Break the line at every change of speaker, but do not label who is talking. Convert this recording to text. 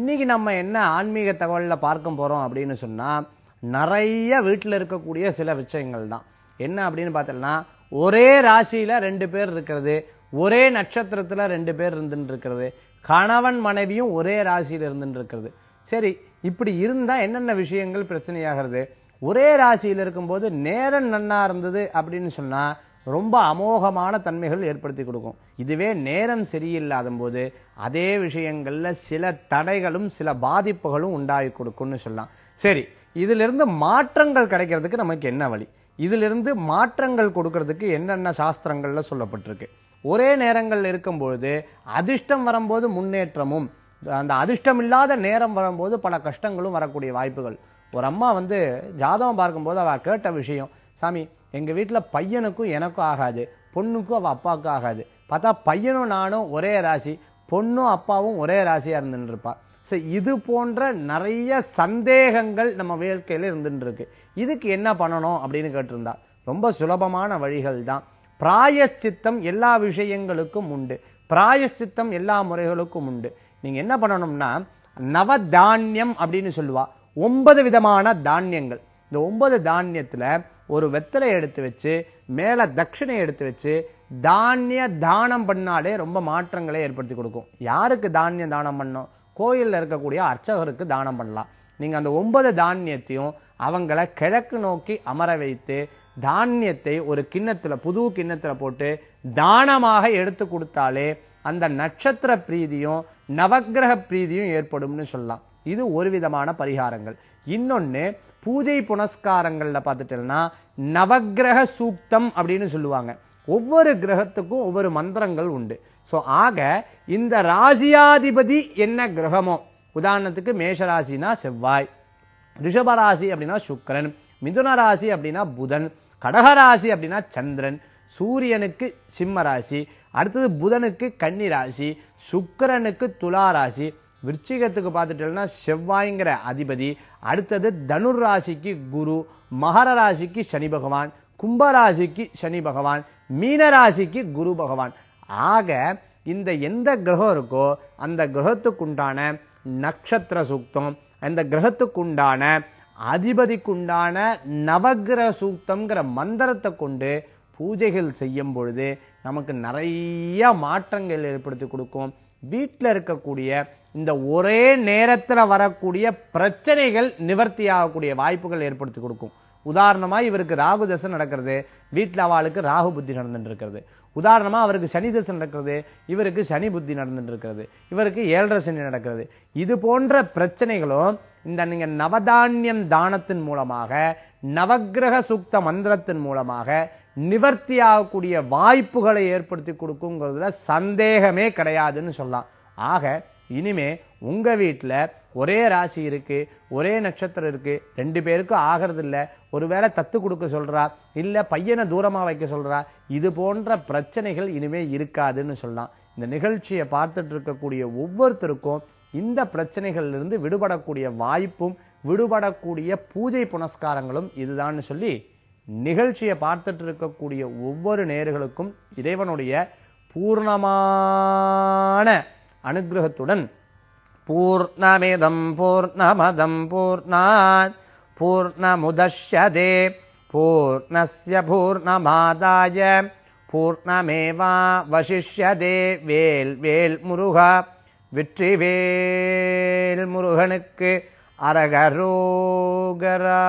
இன்றைக்கி நம்ம என்ன ஆன்மீக தகவலில் பார்க்க போகிறோம் அப்படின்னு சொன்னால் நிறைய வீட்டில் இருக்கக்கூடிய சில விஷயங்கள் தான். என்ன அப்படின்னு பார்த்தோம்னா ஒரே ராசியில் ரெண்டு பேர் இருக்கிறது ஒரே நட்சத்திரத்தில் ரெண்டு பேர் இருந்துட்டு இருக்கிறது கணவன் மனைவியும் ஒரே ராசியில் இருந்துட்டு இருக்கிறது. சரி இப்படி இருந்தால் என்னென்ன விஷயங்கள் பிரச்சனையாகிறது? ஒரே ராசியில் இருக்கும்போது நேரம் நன்னா இருந்தது அப்படின்னு சொன்னால் ரொம்ப அமோகமான தன்மைகள் ஏற்படுத்தி கொடுக்கும். இதுவே நேரம் சரியில்லாத போது அதே விஷயங்களில் சில தடைகளும் சில பாதிப்புகளும் உண்டாகி கொடுக்கும்னு சொல்லலாம். சரி இதிலிருந்து மாற்றங்கள் கிடைக்கிறதுக்கு நமக்கு என்ன வழி? இதிலிருந்து மாற்றங்கள் கொடுக்கறதுக்கு என்னென்ன சாஸ்திரங்களில் சொல்லப்பட்டிருக்கு? ஒரே நேரங்கள் இருக்கும்பொழுது அதிர்ஷ்டம் வரும்போது முன்னேற்றமும் அந்த அதிர்ஷ்டம் இல்லாத நேரம் வரும்போது பல கஷ்டங்களும் வரக்கூடிய வாய்ப்புகள். ஒரு அம்மா வந்து ஜாதகம் பார்க்கும்போது அவ கேட்ட விஷயம் சாமி எங்கள் வீட்டில் பையனுக்கும் எனக்கும் ஆகாது பொண்ணுக்கும் அவள் அப்பாவுக்கும் ஆகாது. பார்த்தா பையனும் நானும் ஒரே ராசி பொண்ணும் அப்பாவும் ஒரே ராசியாக இருந்துட்டு ஸோ இது போன்ற நிறைய சந்தேகங்கள் நம்ம வாழ்க்கையில இருந்துட்டுருக்கு இதுக்கு என்ன பண்ணணும் அப்படின்னு கேட்டிருந்தா ரொம்ப சுலபமான வழிகள் தான். பிராயஷ்சித்தம் எல்லா விஷயங்களுக்கும் உண்டு. பிராயஷ்சித்தம் எல்லா முறைகளுக்கும் உண்டு. நீங்கள் என்ன பண்ணணும்னா நவதானியம் அப்படின்னு சொல்லுவா. ஒன்பது விதமான தானியங்கள். இந்த ஒன்பது தானியத்தில் ஒரு வெத்தலை எடுத்து வச்சு மேலே தட்சிணை எடுத்து வச்சு தானிய தானம் பண்ணாலே ரொம்ப மாற்றங்களை ஏற்படுத்தி கொடுக்கும். யாருக்கு தானிய தானம் பண்ணோம் கோயிலில் இருக்கக்கூடிய அர்ச்சகருக்கு தானம் பண்ணலாம். நீங்கள் அந்த ஒன்பது தானியத்தையும் அவங்கள கிழக்கு நோக்கி அமர வைத்து தானியத்தை ஒரு கிண்ணத்தில் புது கிண்ணத்தில் போட்டு தானமாக எடுத்து கொடுத்தாலே அந்த நட்சத்திர பிரீதியும் நவக்கிரக பிரீதியும் ஏற்படும்னு சொல்லலாம். இது ஒரு விதமான பரிகாரங்கள். இன்னொன்று பூஜை புனஸ்காரங்களில் பார்த்துட்டோம்னா நவக்கிரக சூக்தம் அப்படின்னு சொல்லுவாங்க. ஒவ்வொரு கிரகத்துக்கும் ஒவ்வொரு மந்திரங்கள் உண்டு. ஸோ ஆக இந்த ராசியாதிபதி என்ன கிரகமோ? உதாரணத்துக்கு மேஷராசினா செவ்வாய். ரிஷபராசி அப்படின்னா சுக்கரன். மிதுன ராசி அப்படின்னா புதன். கடகராசி அப்படின்னா சந்திரன். சூரியனுக்கு சிம்ம ராசி அடுத்தது புதனுக்கு கன்னி ராசி சுக்கரனுக்கு துலா ராசி விருச்சிகத்துக்கு பார்த்துட்டோம்னா செவ்வாய்ங்கிற அதிபதி அடுத்தது தனுர் ராசிக்கு குரு மகர ராசிக்கு சனி பகவான் கும்ப ராசிக்கு சனி பகவான் மீன ராசிக்கு குரு பகவான். ஆக இந்த எந்த கிரகம் இருக்கோ அந்த கிரகத்துக்குண்டான நட்சத்திர சூக்தம் அந்த கிரகத்துக்குண்டான அதிபதிக்குண்டான நவகிரக சூக்தம்ங்கிற மந்திரத்தை கொண்டு பூஜைகள் செய்யும் பொழுது நமக்கு நிறைய மாற்றங்கள் ஏற்படுத்தி கொடுக்கும். வீட்டில் இருக்கக்கூடிய இந்த ஒரே நேரத்தில் வரக்கூடிய பிரச்சனைகள் நிவர்த்தி ஆகக்கூடிய வாய்ப்புகள் ஏற்படுத்தி கொடுக்கும். உதாரணமாக இவருக்கு ராகு தசை நடக்கிறது வீட்டில் அவளுக்கு ராகு புத்தி நடந்துட்டு இருக்கிறது உதாரணமாக அவருக்கு சனி தசை நடக்கிறது இவருக்கு சனி புத்தி நடந்துட்டு இருக்கிறது இவருக்கு ஏழரை சனி நடக்கிறது. இது போன்ற பிரச்சனைகளும் இந்த நீங்கள் நவதானியம் தானத்தின் மூலமாக நவக்கிரக சுக்த மந்திரத்தின் மூலமாக நிவர்த்தி ஆகக்கூடிய வாய்ப்புகளை ஏற்படுத்தி கொடுக்குங்கிறதுல சந்தேகமே கிடையாதுன்னு சொல்லலாம். ஆக இனிமே உங்கள் வீட்டில் ஒரே ராசி இருக்குது ஒரே நட்சத்திரம் இருக்குது ரெண்டு பேருக்கும் ஆகிறது இல்லை. ஒருவேளை தத்து கொடுக்க சொல்கிறா இல்லை பையனை தூரமாக வைக்க சொல்கிறா இது போன்ற பிரச்சனைகள் இனிமே இருக்காதுன்னு சொல்லலாம். இந்த நிகழ்ச்சியை பார்த்துட்டு இருக்கக்கூடிய ஒவ்வொருத்தருக்கும் இந்த பிரச்சனைகள்லேருந்து விடுபடக்கூடிய வாய்ப்பும் விடுபடக்கூடிய பூஜை புனஸ்காரங்களும் இதுதான்னு சொல்லி நிகழ்ச்சியை பார்த்துட்டு இருக்கக்கூடிய ஒவ்வொரு நேர்களுக்கும் இறைவனுடைய பூர்ணமான அனுகிரகத்துடன் பூர்ணமிதம் பூர்ணமதம் பூர்ணாத் பூர்ணமுதே பூர்ணஸ்ய பூர்ணமாதாய பூர்ணமேவா வசிஷ்யதே வேல் வேல் முருகா வெற்றிவேல் முருகனுக்கு அரகரோகரா.